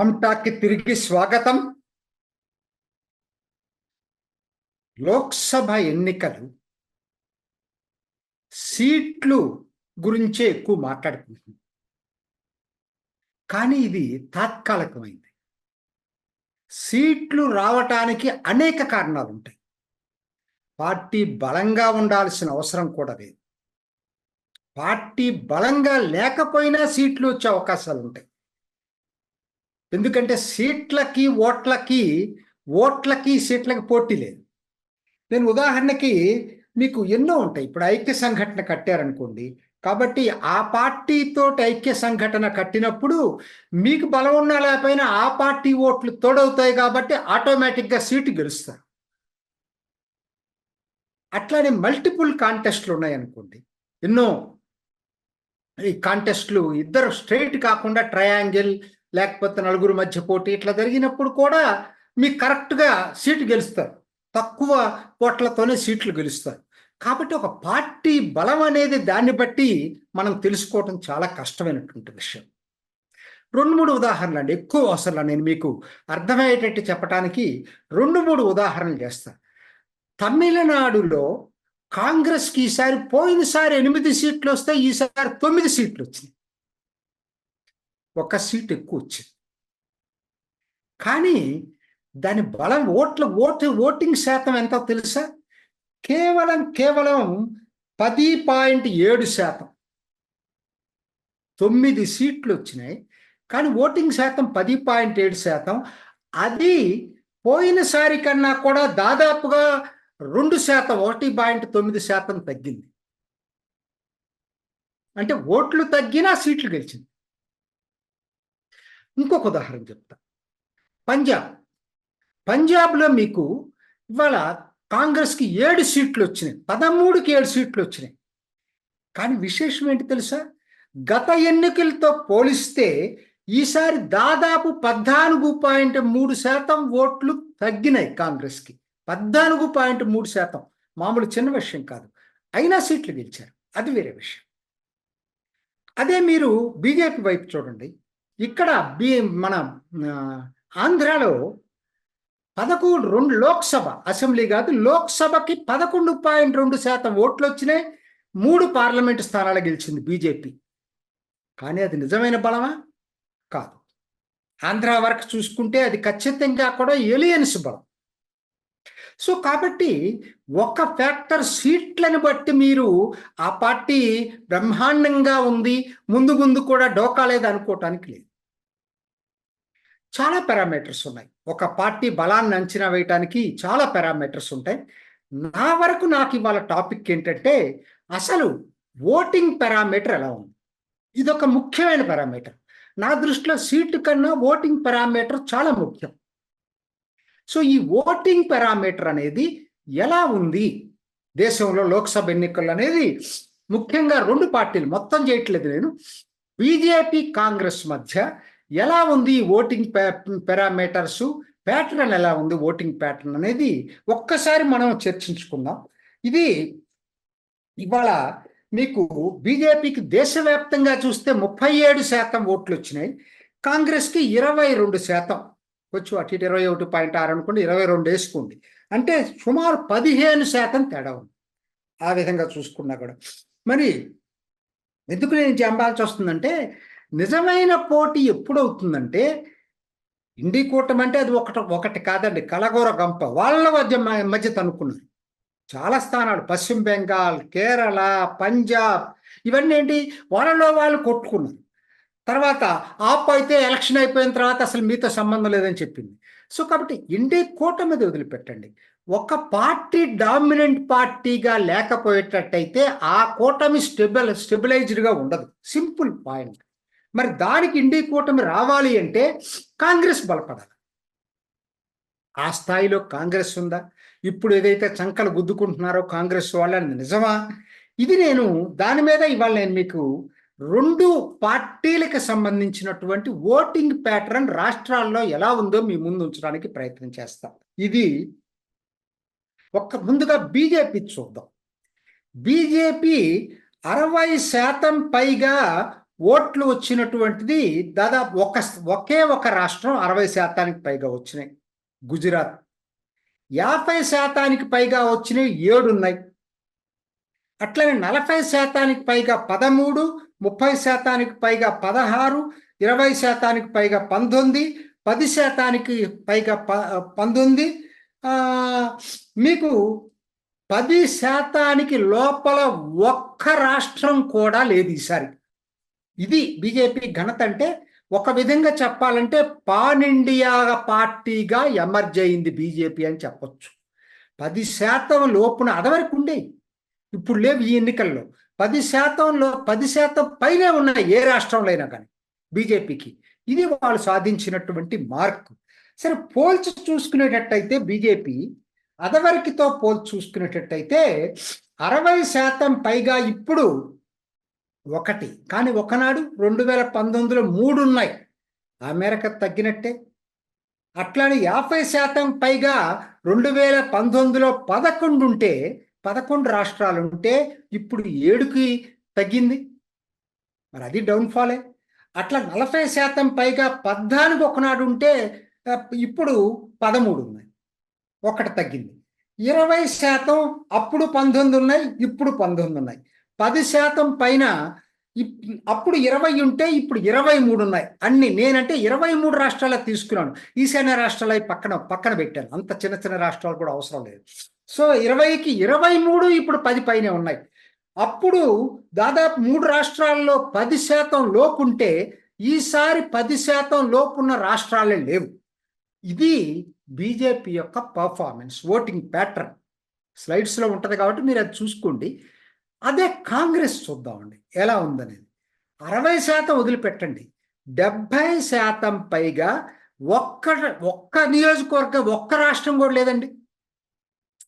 రామ్టాక్కి తిరిగి స్వాగతం. లోక్సభ ఎన్నికలు సీట్లు గురించే ఎక్కువ మాట్లాడుకుంటుంది కానీ ఇది తాత్కాలికమైంది. సీట్లు రావటానికి అనేక కారణాలు ఉంటాయి. పార్టీ బలంగా ఉండాల్సిన అవసరం కూడా లేదు. పార్టీ బలంగా లేకపోయినా సీట్లు వచ్చే అవకాశాలు ఉంటాయి. ఎందుకంటే సీట్లకి ఓట్లకి ఓట్లకి సీట్లకి పోటీ లేదు. నేను ఉదాహరణకి మీకు ఎన్నో ఉంటాయి. ఇప్పుడు ఐక్య సంఘటన కట్టారనుకోండి. కాబట్టి ఆ పార్టీతో ఐక్య సంఘటన కట్టినప్పుడు మీకు బలం ఉన్నా లేకపోయినా ఆ పార్టీ ఓట్లు తోడవుతాయి కాబట్టి ఆటోమేటిక్గా సీటు గెలుస్తారు. అట్లానే మల్టిపుల్ కాంటెస్ట్లు ఉన్నాయనుకోండి. ఎన్నో ఈ కాంటెస్ట్లు ఇద్దరు స్ట్రైట్ కాకుండా ట్రయాంగిల్ లేకపోతే నలుగురు మధ్య పోటీ ఇట్లా జరిగినప్పుడు కూడా మీకు కరెక్ట్గా సీటు గెలుస్తారు. తక్కువ ఓట్లతోనే సీట్లు గెలుస్తారు. కాబట్టి ఒక పార్టీ బలం అనేది దాన్ని బట్టి మనం తెలుసుకోవటం చాలా కష్టమైనటువంటి విషయం. రెండు మూడు ఉదాహరణలు అండి. ఎక్కువ అవసరం నేను మీకు అర్థమయ్యేటట్టు చెప్పడానికి రెండు మూడు ఉదాహరణలు చేస్తాను తమిళనాడులో కాంగ్రెస్కి ఈసారి పోయినసారి ఎనిమిది సీట్లు వస్తే ఈసారి తొమ్మిది సీట్లు వచ్చినాయి. ఒక సీట్ ఎక్కువ వచ్చింది. కానీ దాని బలం ఓట్ల ఓటు ఓటింగ్ శాతం ఎంతో తెలుసా? కేవలం కేవలం పది పాయింట్ ఏడు శాతం. తొమ్మిది సీట్లు వచ్చినాయి. కానీ ఓటింగ్ శాతం పది పాయింట్ ఏడు శాతం. అది పోయినసారి కన్నా కూడా దాదాపుగా రెండు శాతం ఒకటి పాయింట్ తొమ్మిది శాతం తగ్గింది. అంటే ఓట్లు తగ్గినా సీట్లు గెలిచింది. ఇంకొక ఉదాహరణ చెప్తా. పంజాబ్. పంజాబ్లో మీకు ఇవాళ కాంగ్రెస్కి ఏడు సీట్లు వచ్చినాయి. పదమూడుకి ఏడు సీట్లు వచ్చినాయి. కానీ విశేషం ఏంటి తెలుసా? గత ఎన్నికలతో పోలిస్తే ఈసారి దాదాపు పద్నాలుగు పాయింట్ మూడు శాతం ఓట్లు తగ్గినాయి కాంగ్రెస్కి. పద్నాలుగు పాయింట్ మూడు శాతం. మామూలు చిన్న విషయం కాదు. అయినా సీట్లు గెలిచారు. అది వేరే విషయం. అదే మీరు బీజేపీ వైపు చూడండి. ఇక్కడ బీ మన ఆంధ్రాలో పదకొండు రెండు లోక్సభ అసెంబ్లీ కాదు లోక్సభకి పదకొండు పాయింట్ రెండు శాతం ఓట్లు వచ్చినాయి మూడు పార్లమెంటు స్థానాలు గెలిచింది బీజేపీ. కానీ అది నిజమైన బలమా? కాదు. ఆంధ్ర వరకు చూసుకుంటే అది ఖచ్చితంగా కూడా ఎలియన్స్ బలం. సో కాబట్టి ఒక ఫ్యాక్టర్ సీట్లను బట్టి మీరు ఆ పార్టీ బ్రహ్మాండంగా ఉంది ముందు ముందు కూడా డోకా లేదు అనుకోవటానికి లేదు. చాలా పారామీటర్స్ ఉన్నాయి. ఒక పార్టీ బలాన్ని అంచనా వేయటానికి చాలా పారామీటర్స్ ఉంటాయి. నా వరకు నాకు ఇవాళ టాపిక్ ఏంటంటే అసలు ఓటింగ్ పారామీటర్ ఎలా ఉంది? ఇది ఒక ముఖ్యమైన పారామీటర్. నా దృష్టిలో సీటు కన్నా ఓటింగ్ పారామీటర్ చాలా ముఖ్యం. సో ఈ ఓటింగ్ పారామీటర్ అనేది ఎలా ఉంది? దేశంలో లోక్సభ ఎన్నికలు అనేది ముఖ్యంగా రెండు పార్టీలు మొత్తం చేయట్లేదు నేను. బీజేపీ కాంగ్రెస్ మధ్య ఎలా ఉంది ఓటింగ్ పారామీటర్స్? ప్యాటర్న్ ఎలా ఉంది ఓటింగ్ ప్యాటర్న్ అనేది ఒక్కసారి మనం చర్చించుకుందాం. ఇది ఇవాళ మీకు బీజేపీకి దేశవ్యాప్తంగా చూస్తే ముప్పై ఏడు శాతం ఓట్లు వచ్చినాయి. కాంగ్రెస్కి ఇరవై రెండు శాతం. వచ్చు అటు ఇటు ఇరవై ఒకటి పాయింట్ ఆరు అనుకోండి ఇరవై రెండు వేసుకోండి. అంటే సుమారు పదిహేను శాతం తేడా ఉంది. ఆ విధంగా చూసుకున్నా కూడా. మరి ఎందుకు నేను చెప్పాల్సి వస్తుందంటే నిజమైన పోటీ ఎప్పుడవుతుందంటే ఇండి కూటమి అంటే అది ఒకటి ఒకటి కాదండి కలగూర గంప. వాళ్ళ మధ్య మధ్య తనుకున్నారు చాలా స్థానాలు పశ్చిమ బెంగాల్ కేరళ పంజాబ్ ఇవన్నీ ఏంటి వాళ్ళలో వాళ్ళు కొట్టుకున్నారు. తర్వాత ఆప్ అయితే ఎలక్షన్ అయిపోయిన తర్వాత అసలు మీతో సంబంధం లేదని చెప్పింది. సో కాబట్టి ఇండి కూటమిది వదిలిపెట్టండి. ఒక పార్టీ డామినెంట్ పార్టీగా లేకపోయేటట్టయితే ఆ కూటమి స్టెబిల్ స్టెబిలైజ్డ్గా ఉండదు. Simple point. మరి దానికి ఇండి కూటమి రావాలి అంటే కాంగ్రెస్ బలపడాలి. ఆ స్థాయిలో కాంగ్రెస్ ఉందా? ఇప్పుడు ఏదైతే చంకలు గుద్దుకుంటున్నారో కాంగ్రెస్ వాళ్ళని నిజమా? ఇది నేను దాని మీద ఇవాళ నేను మీకు రెండు పార్టీలకు సంబంధించినటువంటి ఓటింగ్ ప్యాటర్న్ రాష్ట్రాల్లో ఎలా ఉందో మీ ముందు ఉంచడానికి ప్రయత్నం చేస్తాం. ఇది ఒక్క ముందుగా బీజేపీ చూద్దాం. బీజేపీ అరవై శాతం పైగా ఓట్లు వచ్చినటువంటిది దాదాపు ఒక ఒకే ఒక రాష్ట్రం అరవై శాతానికి పైగా వచ్చినాయి. గుజరాత్. యాభై శాతానికి పైగా వచ్చినాయి ఏడున్నాయి అట్లనే నలభై శాతానికి పైగా పదమూడు ముప్పై శాతానికి పైగా పదహారు ఇరవై శాతానికి పైగా పంతొమ్మిది పది శాతానికి పైగా ప పంతొమ్మిది మీకు పది శాతానికి లోపల ఒక్క రాష్ట్రం కూడా లేదు ఈసారి. ఇది బీజేపీ ఘనత అంటే ఒక విధంగా చెప్పాలంటే పాన్ ఇండియా పార్టీగా ఎమర్జ్ అయింది బీజేపీ అని చెప్పొచ్చు. పది శాతం లోపున అదవరకు ఉండేవి. ఇప్పుడు లేవు ఈ ఎన్నికల్లో. పది శాతంలో పది శాతం పైనే ఉన్నాయి ఏ రాష్ట్రంలో అయినా కానీ బీజేపీకి. ఇది వాళ్ళు సాధించినటువంటి మార్క్. సరే పోల్చి చూసుకునేటట్టయితే బీజేపీ అదవరికితో పోల్చి చూసుకునేటట్టయితే అరవై శాతం పైగా ఇప్పుడు ఒకటి. కానీ ఒకనాడు రెండు వేల పంతొమ్మిదిలో మూడు ఉన్నాయి ఆ మేరకు తగ్గినట్టే. అట్లానే యాభై శాతం పైగా రెండు వేల పంతొమ్మిదిలో పదకొండు ఉంటే పదకొండు రాష్ట్రాలు ఉంటే ఇప్పుడు ఏడుకి తగ్గింది. మరి అది డౌన్ఫాలే. అట్లా నలభై శాతం పైగా పద్నాలుగు ఒకనాడు ఉంటే ఇప్పుడు పదమూడు ఉన్నాయి ఒకటి తగ్గింది. ఇరవై శాతం అప్పుడు పంతొమ్మిది ఉన్నాయి ఇప్పుడు పంతొమ్మిది ఉన్నాయి. పది శాతం పైన ఇప్- అప్పుడు ఇరవై ఉంటే ఇప్పుడు ఇరవై మూడు ఉన్నాయి. అన్ని నేనంటే ఇరవై మూడు రాష్ట్రాలు తీసుకున్నాను. ఈశాన్య రాష్ట్రాలు పక్కన పక్కన పెట్టాను. అంత చిన్న చిన్న రాష్ట్రాలు కూడా అవసరం లేదు. సో ఇరవైకి ఇరవై మూడు ఇప్పుడు పది పైనే ఉన్నాయి. అప్పుడు దాదాపు మూడు రాష్ట్రాల్లో పది శాతం లోపుంటే ఈసారి పది శాతం లోపున్న రాష్ట్రాలే లేవు. ఇది బీజేపీ యొక్క పర్ఫార్మెన్స్ ఓటింగ్ ప్యాటర్న్. స్లైడ్స్లో ఉంటుంది కాబట్టి మీరు అది చూసుకోండి. అదే కాంగ్రెస్ చూద్దామండి ఎలా ఉందనేది. అరవై శాతం వదిలిపెట్టండి. డెబ్భై శాతం పైగా ఒక్క ఒక్క నియోజకవర్గం ఒక్క రాష్ట్రం కూడా లేదండి.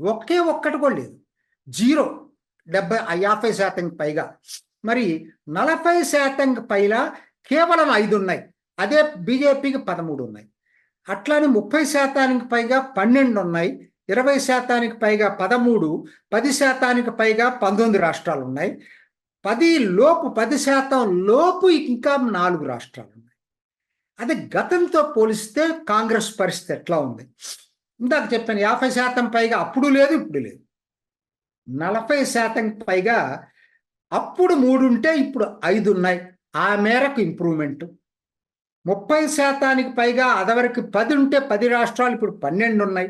ఒకే ఒక్కటి కూడా లేదు. జీరో. డెబ్బై యాభై శాతం పైగా. మరి నలభై శాతం పైలా కేవలం ఐదు ఉన్నాయి. అదే బీజేపీకి పదమూడు ఉన్నాయి. అట్లానే ముప్పై శాతానికి పైగా పన్నెండు ఉన్నాయి. ఇరవై శాతానికి పైగా పదమూడు పది శాతానికి పైగా పంతొమ్మిది రాష్ట్రాలు ఉన్నాయి పది లోపు పది శాతం లోపు ఇంకా నాలుగు రాష్ట్రాలు ఉన్నాయి అదే గతంతో పోలిస్తే కాంగ్రెస్ పరిస్థితి ఎట్లా ఉంది? ఇందాక చెప్పాను యాభై శాతం పైగా అప్పుడు లేదు ఇప్పుడు లేదు. నలభై శాతం పైగా అప్పుడు మూడు ఉంటే ఇప్పుడు ఐదు ఉన్నాయి. ఆ మేరకు ఇంప్రూవ్మెంట్. ముప్పై శాతానికి పైగా అదివరకు పది ఉంటే పది రాష్ట్రాలు ఇప్పుడు పన్నెండు ఉన్నాయి.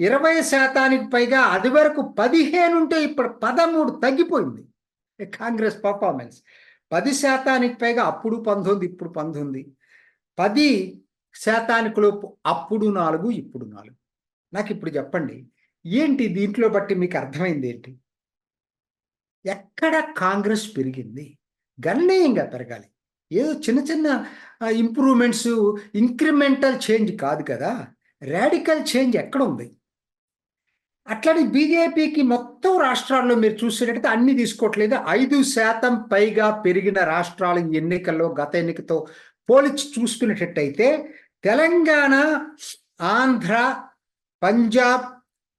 ఇరవై శాతానికి పైగా అది వరకు పదిహేను ఉంటే ఇప్పుడు పదమూడు తగ్గిపోయింది. కాంగ్రెస్ పర్ఫార్మెన్స్. పది శాతానికి పైగా అప్పుడు పంతొమ్మిది ఇప్పుడు పంతొమ్మిది. పది శాతానికి లోపు అప్పుడు నాలుగు ఇప్పుడు నాలుగు. నాకు ఇప్పుడు చెప్పండి ఏంటి దీంట్లో బట్టి మీకు అర్థమైంది ఏంటి? ఎక్కడ కాంగ్రెస్ పెరిగింది? గణనీయంగా పెరగాలి. ఏదో చిన్న చిన్న ఇంప్రూవ్మెంట్స్ ఇంక్రిమెంటల్ చేంజ్ కాదు కదా. రాడికల్ చేంజ్ ఎక్కడ ఉంది? అట్లానే బీజేపీకి మొత్తం రాష్ట్రాల్లో మీరు చూసినట్టయితే అన్ని తీసుకోవట్లేదు. ఐదు శాతం పైగా పెరిగిన రాష్ట్రాలు ఎన్నికల్లో గత ఎన్నికతో పోల్చి చూసుకునేటట్టయితే తెలంగాణ ఆంధ్ర పంజాబ్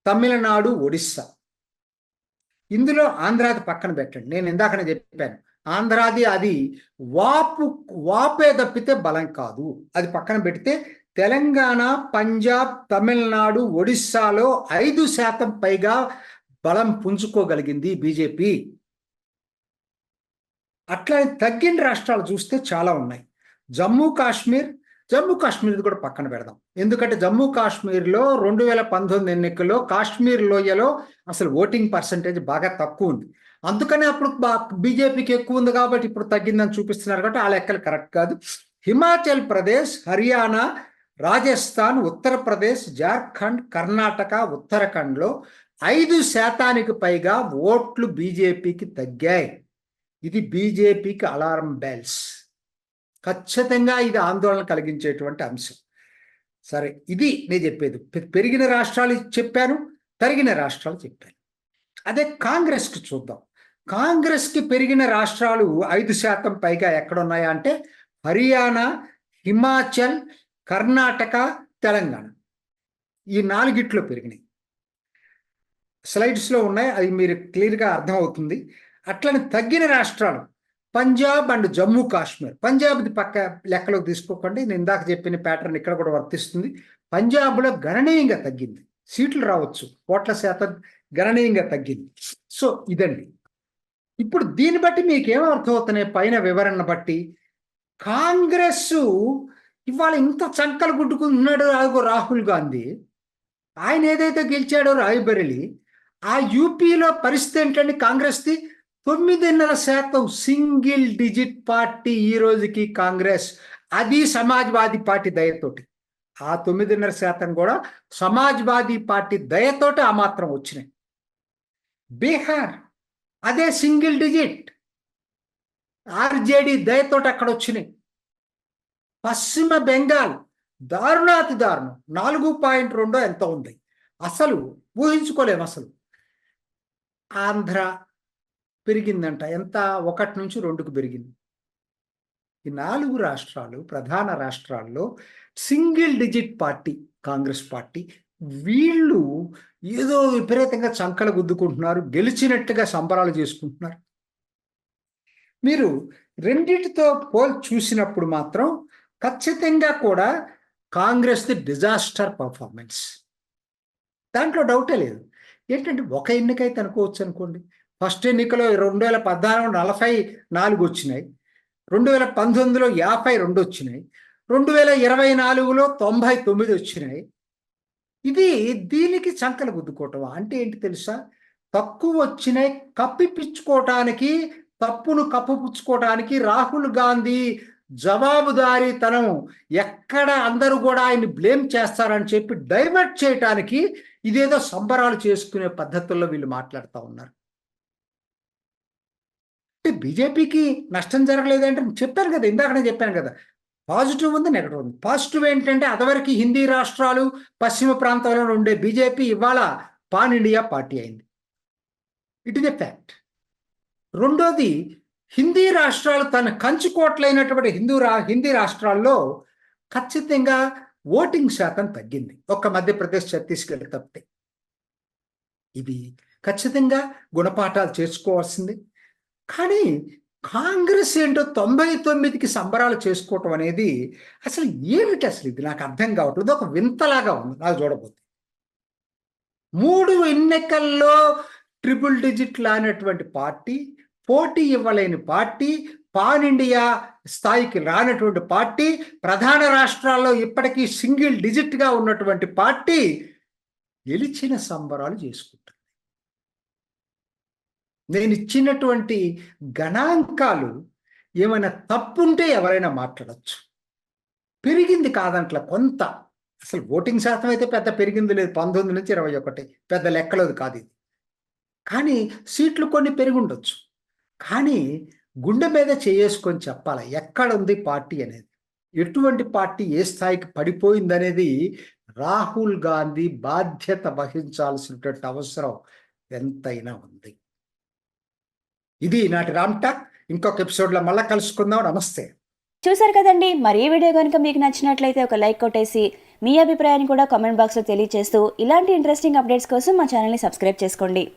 తమిళనాడు ఒడిస్సా. ఇందులో ఆంధ్రాది పక్కన పెట్టండి. నేను ఇందాకనే చెప్పాను. ఆంధ్రాది అది వాపు వాపే తప్పితే బలం కాదు. అది పక్కన పెడితే తెలంగాణ పంజాబ్ తమిళనాడు ఒడిస్సాలో ఐదు శాతం పైగా బలం పుంజుకోగలిగింది బీజేపీ. అట్లా తగ్గిన రాష్ట్రాలు చూస్తే చాలా ఉన్నాయి. జమ్మూ కాశ్మీర్ జమ్మూ కాశ్మీర్ కూడా పక్కన పెడదాం. ఎందుకంటే జమ్మూ కాశ్మీర్లో రెండు వేల పంతొమ్మిది ఎన్నికల్లో కాశ్మీర్ లోయలో అసలు ఓటింగ్ పర్సంటేజ్ బాగా తక్కువ ఉంది. అందుకనే అప్పుడు బీజేపీకి ఎక్కువ ఉంది కాబట్టి ఇప్పుడు తగ్గిందని చూపిస్తున్నారు కాబట్టి ఆ లెక్కలు కరెక్ట్ కాదు. హిమాచల్ ప్రదేశ్ హర్యానా రాజస్థాన్ ఉత్తరప్రదేశ్ జార్ఖండ్ కర్ణాటక ఉత్తరాఖండ్లో ఐదు శాతానికి పైగా ఓట్లు బీజేపీకి తగ్గాయి. ఇది బీజేపీకి అలారం బెల్స్. ఖచ్చితంగా ఇది ఆందోళన కలిగించేటువంటి అంశం. సరే ఇది నేను చెప్పేది. పెరిగిన రాష్ట్రాలు చెప్పాను తరిగిన రాష్ట్రాలు చెప్పాను. అదే కాంగ్రెస్కి చూద్దాం. కాంగ్రెస్కి పెరిగిన రాష్ట్రాలు ఐదు శాతం పైగా ఎక్కడున్నాయా అంటే హర్యానా హిమాచల్ కర్ణాటక తెలంగాణ. ఈ నాలుగిట్లో పెరిగినాయి. స్లైడ్స్లో ఉన్నాయి అది మీరు క్లియర్గా అర్థమవుతుంది. అట్లని తగ్గిన రాష్ట్రాలు పంజాబ్ అండ్ జమ్మూ కాశ్మీర్. పంజాబ్ది పక్క లెక్కలోకి తీసుకోకండి నేను ఇందాక చెప్పిన ప్యాటర్న్ ఇక్కడ కూడా వర్తిస్తుంది. పంజాబ్లో గణనీయంగా తగ్గింది. సీట్లు రావచ్చు ఓట్ల శాతం గణనీయంగా తగ్గింది. సో ఇదండి. ఇప్పుడు దీన్ని బట్టి మీకు ఏం అర్థమవుతున్నాయి? పైన వివరణ బట్టి కాంగ్రెస్ ఇవాళ ఇంత చంకలు గుడ్డుకున్నాడు అదిగో రాహుల్ గాంధీ? ఆయన ఏదైతే గెలిచాడో రాయబరెలి ఆ యూపీలో పరిస్థితి ఏంటంటే కాంగ్రెస్ది? తొమ్మిదిన్నర శాతం సింగిల్ డిజిట్ పార్టీ ఈ రోజుకి కాంగ్రెస్ అది సమాజ్వాదీ పార్టీ దయతోటి. ఆ తొమ్మిదిన్నర శాతం కూడా సమాజ్వాదీ పార్టీ దయతోటి ఆ మాత్రం వచ్చినాయి. బీహార్ అదే సింగిల్ డిజిట్. ఆర్జేడీ దయతోటి అక్కడ వచ్చినాయి. పశ్చిమ బెంగాల్ దారుణాతి దారుణం. నాలుగు పాయింట్ రెండో ఎంత ఉంది? అసలు ఊహించుకోలేము అసలు. ఆంధ్ర పెరిగిందంట. ఎంత? ఒకటి నుంచి రెండుకు పెరిగింది. ఈ నాలుగు రాష్ట్రాలు ప్రధాన రాష్ట్రాల్లో single digit party Congress party వీళ్ళు ఏదో విపరీతంగా చంకలు గుద్దుకుంటున్నారు గెలిచినట్టుగా సంబరాలు చేసుకుంటున్నారు. మీరు రెండింటితో పోల్ చూసినప్పుడు మాత్రం ఖచ్చితంగా కూడా కాంగ్రెస్ది డిజాస్టర్ పర్ఫార్మెన్స్. దాంట్లో డౌటే లేదు. ఏంటంటే ఒక ఎన్నికైతే అనుకోవచ్చు అనుకోండి. ఫస్ట్ ఎన్నికలో రెండు వేల పద్నాలుగు నలభై నాలుగు వచ్చినాయి. రెండు వేల పంతొమ్మిదిలో యాభై రెండు వచ్చినాయి. రెండు వేల ఇరవై నాలుగులో తొంభై తొమ్మిది వచ్చినాయి. ఇది దీనికి చంకలు గుద్దుకోవటం అంటే ఏంటి తెలుసా? తక్కువ వచ్చినాయి కప్పిపించుకోవటానికి తప్పును కప్పిపుచ్చుకోవటానికి రాహుల్ గాంధీ జవాబుదారీతనం ఎక్కడ అందరూ కూడా ఆయన్ని బ్లేమ్ చేస్తారని చెప్పి డైవర్ట్ చేయటానికి ఇదేదో సంబరాలు చేసుకునే పద్ధతుల్లో వీళ్ళు మాట్లాడుతూ ఉన్నారు. అంటే బీజేపీకి నష్టం జరగలేదంటే చెప్పాను కదా ఇందాకనే చెప్పాను కదా పాజిటివ్ ఉంది నెగటివ్ ఉంది. పాజిటివ్ ఏంటంటే అదివరకు హిందీ రాష్ట్రాలు పశ్చిమ ప్రాంతాల్లో ఉండే బీజేపీ ఇవాళ పాన్ ఇండియా పార్టీ అయింది. ఇట్ ఇస్ ఎ ఫ్యాక్ట్ రెండోది హిందీ రాష్ట్రాలు తన కంచుకోట్లైనటువంటి హిందూ రా హిందీ రాష్ట్రాల్లో ఖచ్చితంగా ఓటింగ్ శాతం తగ్గింది. ఒక్క మధ్యప్రదేశ్ ఛత్తీస్గఢ్ తప్పితే. ఇది ఖచ్చితంగా గుణపాఠాలు చేసుకోవాల్సింది కానీ కాంగ్రెస్ ఏంటో తొంభై తొమ్మిదికి సంబరాలు చేసుకోవటం అనేది అసలు ఏమిటి అసలు ఇది? నాకు అర్థం కావట్లేదు. ఒక వింతలాగా ఉంది నాకు చూడబోతే. మూడు ఎన్నికల్లో ట్రిపుల్ డిజిట్ అనేటువంటి పార్టీ పోటీ ఇవ్వలేని పార్టీ పాన్ ఇండియా స్థాయికి రానటువంటి పార్టీ ప్రధాన రాష్ట్రాల్లో ఇప్పటికీ సింగిల్ డిజిట్గా ఉన్నటువంటి పార్టీ గెలిచిన సంబరాలు చేసుకుంటుంది. నేను ఇచ్చినటువంటి గణాంకాలు ఏమైనా తప్పుంటే ఎవరైనా మాట్లాడచ్చు. పెరిగింది కాదంట్ల కొంత. అసలు ఓటింగ్ శాతం అయితే పెద్ద పెరిగింది లేదు. పంతొమ్మిది నుంచి ఇరవై ఒకటి. పెద్ద లెక్కలోది కాదు ఇది. కానీ సీట్లు కొన్ని పెరిగి ఉండొచ్చు. కానీ గుండె మీద చేసుకొని చెప్పాలి? ఎక్కడ ఉంది పార్టీ అనేది? ఎటువంటి పార్టీ ఏ స్థాయికి పడిపోయిందనేది రాహుల్ గాంధీ బాధ్యత వహించాల్సినటువంటి అవసరం ఎంతైనా ఉంది. ఇది నాటి రామ్ టాక్. ఇంకొక ఎపిసోడ్లో మళ్ళీ కలుసుకుందాం. నమస్తే. చూసారు కదండి. మరి ఈ వీడియో కనుక మీకు నచ్చినట్లయితే ఒక లైక్ కొట్టేసి మీ అభిప్రాయాన్ని కూడా కామెంట్ బాక్స్లో తెలియజేస్తూ ఇలాంటి ఇంట్రెస్టింగ్ అప్డేట్స్ కోసం మా ఛానల్ని సబ్స్క్రైబ్ చేసుకోండి.